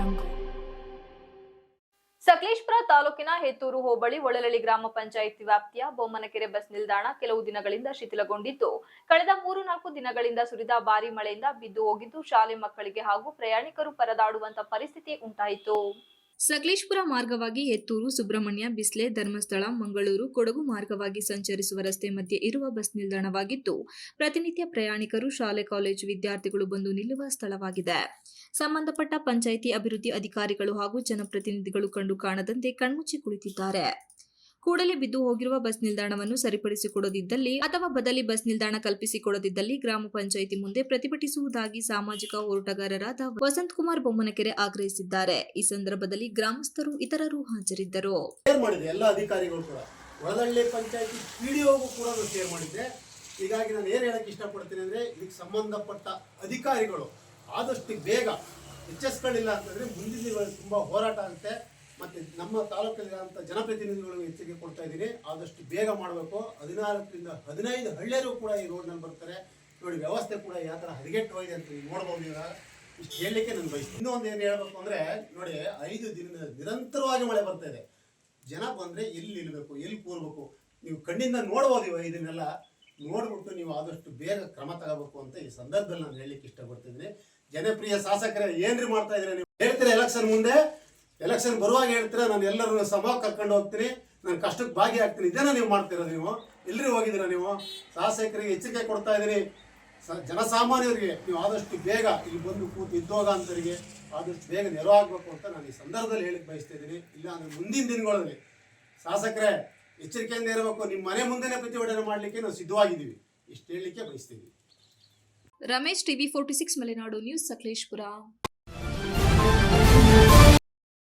ಸಕಲೇಶಪುರ ಸಕಲೇಶ್ಪುರ ತಾಲೂಕಿನ ಹೆತ್ತೂರು ಹೋಬಳಿ ಒಳಲಳ್ಳಿ ಗ್ರಾಮ ಪಂಚಾಯಿತಿ ವ್ಯಾಪ್ತಿಯ ಬೊಮ್ಮನಕೆರೆ ಬಸ್ ನಿಲ್ದಾಣ ಕೆಲವು ದಿನಗಳಿಂದ ಶಿಥಿಲಗೊಂಡಿದ್ದು ಕಳೆದ ಮೂರು ನಾಲ್ಕು ದಿನಗಳಿಂದ ಸುರಿದ ಭಾರಿ ಮಳೆಯಿಂದ ಬಿದ್ದು ಹೋಗಿದ್ದು ಶಾಲೆ ಮಕ್ಕಳಿಗೆ ಹಾಗೂ ಪ್ರಯಾಣಿಕರು ಪರದಾಡುವಂತ ಪರಿಸ್ಥಿತಿ ಉಂಟಾಯಿತು. ಸಕಲೇಶ್ಪುರ ಮಾರ್ಗವಾಗಿ ಹೆತ್ತೂರು ಸುಬ್ರಹ್ಮಣ್ಯ, ಬಿಸ್ಲೆ, ಧರ್ಮಸ್ಥಳ, ಮಂಗಳೂರು ಕೊಡಗು ಮಾರ್ಗವಾಗಿ ಸಂಚರಿಸುವ ರಸ್ತೆ ಮಧ್ಯೆ ಇರುವ ಬಸ್ ನಿಲ್ದಾಣವಾಗಿದ್ದು ಪ್ರತಿನಿತ್ಯ ಪ್ರಯಾಣಿಕರು, ಶಾಲೆ, ಕಾಲೇಜು ವಿದ್ಯಾರ್ಥಿಗಳು ಬಂದು ನಿಲ್ಲುವ ಸ್ಥಳವಾಗಿದೆ. ಸಂಬಂಧಪಟ್ಟ ಪಂಚಾಯಿತಿ ಅಭಿವೃದ್ಧಿ ಅಧಿಕಾರಿಗಳು ಹಾಗೂ ಜನಪ್ರತಿನಿಧಿಗಳು ಕಂಡು ಕಾಣದಂತೆ ಕಣ್ಮುಚ್ಚಿ ಕುಳಿತಿದ್ದಾರೆ. ಕೂಡಲೇ ಬಿದ್ದು ಹೋಗಿರುವ ಬಸ್ ನಿಲ್ದಾಣವನ್ನು ಸರಿಪಡಿಸಿಕೊಡದಿದ್ದಲ್ಲಿ ಅಥವಾ ಬದಲಿ ಬಸ್ ನಿಲ್ದಾಣ ಕಲ್ಪಿಸಿಕೊಡದಿದ್ದಲ್ಲಿ ಗ್ರಾಮ ಪಂಚಾಯಿತಿ ಮುಂದೆ ಪ್ರತಿಭಟಿಸುವುದಾಗಿ ಸಾಮಾಜಿಕ ಹೋರಾಟಗಾರರಾದ ವಸಂತ್ ಕುಮಾರ್ ಬೊಮ್ಮನಕೆರೆ ಆಗ್ರಹಿಸಿದ್ದಾರೆ. ಈ ಸಂದರ್ಭದಲ್ಲಿ ಗ್ರಾಮಸ್ಥರು ಇತರರು ಹಾಜರಿದ್ದರು. ಎಲ್ಲ ಅಧಿಕಾರಿಗಳು ಕೂಡ. ಒಳದಳ್ಳಿ ಪಂಚಾಯತಿ ಕೂಡ ಶೇರ್ ಮಾಡಿದ್ದೆ. ಹೀಗಾಗಿ ನಾನು ಏನು ಹೇಳಕ್ಕೆ ಇಷ್ಟಪಡ್ತೀನಿ ಅಂದರೆ, ಇದಕ್ಕೆ ಸಂಬಂಧಪಟ್ಟ ಅಧಿಕಾರಿಗಳು ಆದಷ್ಟು ಬೇಗ ಎಚ್ಚರಿಸ್ಕೊಳ್ಳಿಲ್ಲ ಅಂತಂದರೆ ಮುಂದಿನ ತುಂಬ ಹೋರಾಟ ಆಗುತ್ತೆ. ಮತ್ತು ನಮ್ಮ ತಾಲೂಕಲ್ಲಿರುವಂಥ ಜನಪ್ರತಿನಿಧಿಗಳು ಎಚ್ಚರಿಕೆ ಕೊಡ್ತಾ ಇದ್ದೀನಿ. ಆದಷ್ಟು ಬೇಗ ಮಾಡಬೇಕು. ಹದಿನಾಲ್ಕರಿಂದ ಹದಿನೈದು ಹಳ್ಳಿಯರು ಕೂಡ ಈ ರೋಡ್ನಲ್ಲಿ ಬರ್ತಾರೆ. ನೋಡಿ, ವ್ಯವಸ್ಥೆ ಕೂಡ ಯಾವ ಥರ ಹದಗೆಟ್ಟು ಹೋಗಿದೆ ಅಂತ ನೋಡ್ಬೋದು ಈಗ ಇಷ್ಟು ಹೇಳಲಿಕ್ಕೆ ನಾನು ಬಯಸ್ತೀನಿ. ಇನ್ನೊಂದು ಏನು ಹೇಳಬೇಕು ಅಂದರೆ, ನೋಡಿ, ಐದು ದಿನದ ನಿರಂತರವಾಗಿ ಮಳೆ ಬರ್ತಾ ಇದೆ. ಜನ ಬಂದರೆ ಎಲ್ಲಿ ನಿಲ್ಲಬೇಕು ಎಲ್ಲಿ ಕೂರ್ಬೇಕು? ನೀವು ಕಣ್ಣಿಂದ ನೋಡ್ಬೋದು ಇವ ಇದನ್ನೆಲ್ಲ. ನೋಡ್ಬಿಟ್ಟು ನೀವು ಆದಷ್ಟು ಬೇಗ ಕ್ರಮ ತಗೋಬೇಕು ಅಂತ ಈ ಸಂದರ್ಭದಲ್ಲಿ ನಾನು ಹೇಳಲಿಕ್ಕೆ ಇಷ್ಟಪಡ್ತಿದ್ದೀನಿ ಜನಪ್ರಿಯ ಶಾಸಕರೇ, ಏನ್ರಿ ಮಾಡ್ತಾ ಇದ್ರೆ ನೀವು? ಹೇಳ್ತೀರಾ ಎಲೆಕ್ಷನ್ ಮುಂದೆ? ಎಲೆಕ್ಷನ್ ಬರುವಾಗ ಹೇಳ್ತೀರಾ, ನಾನು ಎಲ್ಲರೂ ಸಭಾ ಕರ್ಕೊಂಡು ಹೋಗ್ತೀನಿ, ನಾನು ಕಷ್ಟಕ್ಕೆ ಭಾಗಿಯಾಗ್ತೀನಿ. ಇದೇನ ನೀವು ಮಾಡ್ತೀರಾ ನೀವು? ಎಲ್ಲರೂ ಹೋಗಿದ್ದೀರಾ ನೀವು? ಶಾಸಕರಿಗೆ ಎಚ್ಚರಿಕೆ ಕೊಡ್ತಾ ಇದ್ದೀರಿ. ಸ- ಜನಸಾಮಾನ್ಯರಿಗೆ ನೀವು ಆದಷ್ಟು ಬೇಗ ಇಲ್ಲಿ ಬಂದು ಕೂತು ಇದ್ದೋಗ ಅಂತರಿಗೆ ಆದಷ್ಟು ಬೇಗ ನೆರವಾಗಬೇಕು ಅಂತ ನಾನು ಈ ಸಂದರ್ಭದಲ್ಲಿ ಹೇಳಿಕ್ ಬಯಸ್ತಾ ಇದ್ದೀನಿ. ಇಲ್ಲ ಅಂದರೆ ಮುಂದಿನ ದಿನಗಳಲ್ಲಿ ಶಾಸಕರೇ, ಎಚ್ಚರಿಕೆಯಿಂದ ಇರಬೇಕು. ನಿಮ್ಮ ಮನೆ ಮುಂದೆನೇ ಪ್ರತಿಭಟನೆ ಮಾಡಲಿಕ್ಕೆ ನಾವು ಸಿದ್ಧವಾಗಿದ್ದೀವಿ. ಇಷ್ಟು ಹೇಳಲಿಕ್ಕೆ ಬಯಸ್ತೀವಿ Ramesh TV forty six Malenadu news Sakleshpur.